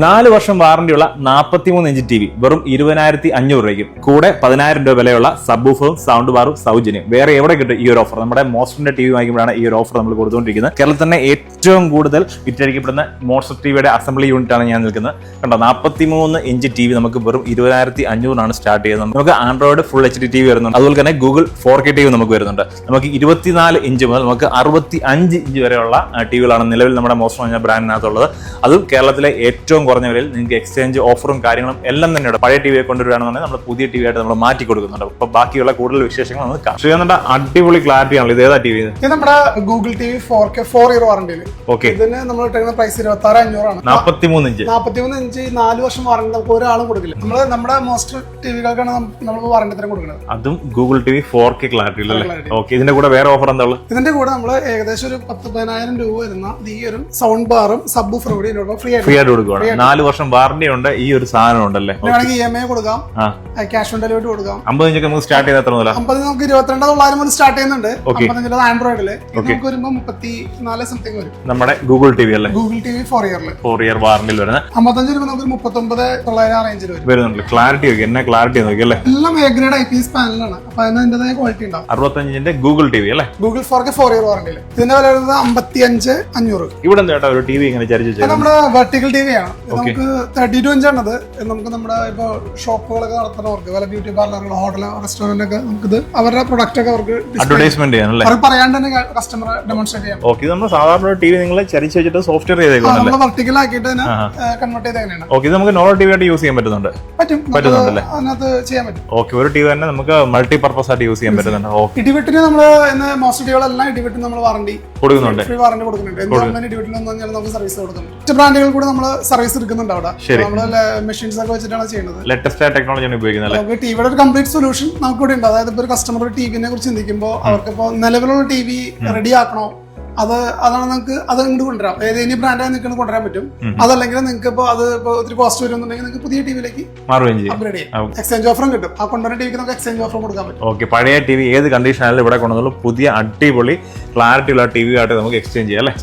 നാല് വർഷം വാറണ്ടിയുള്ള നാൽപ്പത്തിമൂന്ന് ഇഞ്ച് ടി വി വെറും ഇരുപതിനായിരത്തി അഞ്ഞൂറ് രൂപയ്ക്കും. കൂടെ പതിനായിരം രൂപ വിലയുള്ള സബ്ബൂഫറും സൗണ്ട് ബാറും സൗജന്യം. വേറെ എവിടെ കിട്ടും ഈ ഒരു ഓഫർ നമ്മുടെ മോസ്റ്ററിന്റെ ടി വി വാങ്ങിക്കുമ്പോഴാണ് ഈ ഒരു ഓഫർ നമ്മൾ കൊടുത്തുകൊണ്ടിരിക്കുന്നത്. കേരളത്തിൽ തന്നെ ഏറ്റവും കൂടുതൽ വിറ്റഴിക്കപ്പെടുന്ന മോസ്റ്റർ ടിവിയുടെ അസംബ്ലി യൂണിറ്റ് ആണ് ഞാൻ നിൽക്കുന്നത്. കണ്ടോ നാൽപ്പത്തിമൂന്ന് ഇഞ്ച് ടി വി നമുക്ക് വെറും ഇരുപതിനായിരത്തി അഞ്ഞൂറാണ് സ്റ്റാർട്ട് ചെയ്യുന്നത്. നമുക്ക് android full H D T V വരുന്നുണ്ട്. അതുപോലെ തന്നെ Google four K T V നമുക്ക് വരുന്നുണ്ട്. നമുക്ക് ഇരുപത്തിനാല് ഇഞ്ച് മുതൽ നമുക്ക് അറുപത്തി അഞ്ച് ഇഞ്ച് വരെയുള്ള ടിവികളാണ് നിലവിൽ നമ്മുടെ മോസ്റ്റർ എന്ന ബ്രാൻഡിനകത്തുള്ളത്. അതും കേരളത്തിലെ ഏറ്റവും കുറഞ്ഞ വിലയിൽ നിങ്ങൾക്ക് എക്സ്ചേഞ്ച് ഓഫറും കാര്യങ്ങളും എല്ലാം തന്നെയുണ്ട് പഴയ ടി വിയെ കൊണ്ടുവരികയാണെന്നുണ്ടെങ്കിൽ നമ്മൾ പുതിയ ടി വി ആയിട്ട് നമ്മൾ മാറ്റി കൊടുക്കുന്നുണ്ട്. അപ്പൊ ബാക്കിയുള്ള കൂടുതൽ വിശേഷങ്ങൾ നമുക്ക് കാണാം അടിപൊളി ക്ലാരിറ്റി ആണല്ലോ. ഇത് ഏതാ ടി വി ഇത്? നമ്മുടെ Google T V four K four year വാറണ്ടിയിൽ okay. ഇതിന് നമ്മൾ ഇട്ടേക്കുന്ന പ്രൈസ് ഇരുപത്തി ആറ് അഞ്ഞൂറാണ് നാപ്പത്തിമൂന്ന് ഇഞ്ച്. നാൽപ്പത്തിമൂന്ന് ഇഞ്ച് നാല് വർഷം വാറണ്ടി നമുക്ക് ഒരാളും കൊടുക്കില്ല. നമ്മൾ നമ്മുടെ മോസ്റ്റ് ടിവികൾക്കാണ് നമ്മൾ വാറണ്ടി തന്നെ കൊടുക്കുന്നത്. അതും Google T V four K clarity. Okay ഇതിന്റെ കൂടെ വേറെ ഓഫർ എന്താ ഉള്ളത്? ഇതിന്റെ കൂടെ നമ്മൾ ഏകദേശം ഒരു പത്ത് പതിനായിരം രൂപ വരുന്ന ഈ ഒരു സൗണ്ട് ബാറും സബ് ഫ്രീ കൂടി ഇതിനോട് ഫ്രീ ആയിട്ട് ഫ്രീ ആയിട്ട് കൊടുക്കുകയാണ് നാല് വർഷം വാറണ്ടി ഉണ്ട്. ഈ ഒരു സാധനം ഉണ്ടല്ലേ? ഇ എം ഐ കൊടുക്കാം. ക്യാഷ് ഓൺ ഡെലിവറി കൊടുക്കാം. അമ്പത് ഇഞ്ചൊക്കെ നമുക്ക് സ്റ്റാർട്ട് ചെയ്ത് എത്ര മുതലാണ് അമ്പത് നമുക്ക് ഇരുപത്തിരണ്ട് തൊള്ളായിരം മുതൽ സ്റ്റാർട്ട് ചെയ്യുന്നുണ്ട്. അമ്പത്തഞ്ചിലത് ആൻഡ്രോയിഡിൽ നമുക്ക് വരുമ്പോൾ മുപ്പത്തി നാല് സംതിങ് വരും. നമ്മുടെ ഗൂഗിൾ ടി വി അല്ലേ? ഗൂഗിൾ ടി വി ഫോർ ഇയറിൽ ഫോർ ഇയർ വാറണ്ടിയിൽ വരുന്ന അമ്പത്തഞ്ച് രൂപ നമുക്ക് മുപ്പത്തൊമ്പത് തൊള്ളായിരം റേഞ്ചിൽ വരും. വരുന്നുണ്ട്. ക്ലാരിറ്റി നോക്കി എന്നാ ക്ലാരിറ്റി നോക്കി അല്ലേ എല്ലാം A grade I P S പാനലാണ് അപ്പൊ അതിന്റെതായ ക്വാളിറ്റി ഉണ്ടാവും. അറുപത്തഞ്ചിന്റെ ഗൂഗിൾ ടി വി അല്ലേ? Google four K four year വാറണ്ടിയിൽ ഇതിന്റെ വില വരുന്നത് അമ്പത്തി അഞ്ച് അഞ്ഞൂറ്. ഇവിടെ ചേട്ടാ ഒരു ടി വി ഇങ്ങനെ ചരിച്ചു ഇത് നമ്മുടെ വെർട്ടിക്കൽ ടി വി ആണ്. നമുക്ക് തേർട്ടി ടു ഇഞ്ച് ആണത്. നമുക്ക് നമ്മുടെ ഇപ്പൊ ഷോപ്പുകളൊക്കെ നടത്തുന്നവർക്ക് വല്ല ബ്യൂട്ടി പാർലറുകൾ ഹോട്ടൽ റെസ്റ്റോറന്റ് ഒക്കെ നമുക്കിത് അവരുടെ പ്രൊഡക്റ്റ് ഒക്കെ അവർക്ക് അഡ്വർടൈസ്മെന്റ് അവർ പറയാണ്ട് തന്നെ കസ്റ്റമർ ഡെമോൺസ്ട്രേറ്റ് ചെയ്യാം. ഓക്കെ നമ്മൾ സാധാരണ ടി വി നിങ്ങൾ ചരിച്ച് വെച്ചിട്ട് സോഫ്റ്റ്വെയർ നമ്മൾ വെർട്ടിക്കൽ ആക്കിയിട്ട് കൺവേർട്ട് ചെയ്ത് എങ്ങനെയാണ് ഓക്കെ ഇത് നമുക്ക് നോർമൽ ടി വി ആയിട്ട് യൂസ് ചെയ്യാൻ പറ്റുന്നുണ്ട്. പറ്റും. പറ്റുന്നുണ്ടല്ലേ? അതിനകത്ത് ചെയ്യാൻ പറ്റും. ഓക്കെ ഒരു ടി വി തന്നെ നമുക്ക് മൾട്ടി പർപ്പസ് ആയിട്ട് യൂസ് ചെയ്യാൻ പറ്റുന്നുണ്ട്. ഇടിവെട്ടിന് നമ്മൾ മോസ്റ്റ് ടിവികളെല്ലാം ഇടിവെട്ടിന് നമ്മൾ വാറണ്ടി കൊടുക്കുന്നുണ്ട്. ഫ്രീ വാറണ്ടി കൊടുക്കുന്നുണ്ട്. എന്താണ് ഇടിവെട്ടിൽ വന്നു കഴിഞ്ഞാൽ നമുക്ക് സർവീസ് കൊടുക്കും. മറ്റ് ബ്രാൻഡുകൾ കൂടെ നമ്മൾ സർവീസ് എടുക്കുന്നുണ്ട് അവിടെ. നമ്മൾ മെഷീൻസ് ഒക്കെ വെച്ചിട്ടാണ് ചെയ്യുന്നത്. ലേറ്റസ്റ്റ് ടെക്നോളജി ടെക്നോളജിയാണ് ഉപയോഗിക്കുന്നത് നമുക്ക് ടിവിയുടെ ഒരു കംപ്ലീറ്റ് സൊല്യൂഷൻ നമുക്ക് ഇവിടെ ഉണ്ട്. അതായത് ഇപ്പോൾ ഒരു കസ്റ്റമർ ടിവിനെ കുറിച്ച് ചിന്തിക്കുമ്പോൾ അവർക്കിപ്പോൾ നിലവിലുള്ള ടി വി റെഡി ആക്കണോ? അത് അതാണ് നിങ്ങൾക്ക് അത് ഇങ്ങോട്ട് കൊണ്ടുവരാം. ഏത് ഇനി ബ്രാൻഡായി നിങ്ങൾക്ക് കൊണ്ടുവരാൻ പറ്റും. അതല്ലെങ്കിൽ നിങ്ങൾക്ക് ഇപ്പോൾ അത് ഇപ്പോൾ ഒത്തിരി കോസ്റ്റ് വരുന്നുണ്ടെങ്കിൽ നിങ്ങൾക്ക് പുതിയ ടിവിയിലേക്ക് മാറുകയും ചെയ്യും. അപ്ഗ്രേഡ് ചെയ്യാം. എക്സ്ചേഞ്ച് ഓഫറും കിട്ടും. ആ കൊണ്ടുവരുന്ന ടിവിക്ക് നമുക്ക് എക്സ്ചേഞ്ച് ഓഫർ കൊടുക്കാൻ പറ്റും. ഓക്കെ പഴയ ടി വി ഏത് കണ്ടീഷനായാലും ഇവിടെ കൊണ്ടുവന്നുള്ളൂ. പുതിയ അടിപൊളി ക്ലാരിറ്റി ഉള്ള ടി വി ആയിട്ട് നമുക്ക് എക്സ്ചേഞ്ച് ചെയ്യാം അല്ലേ?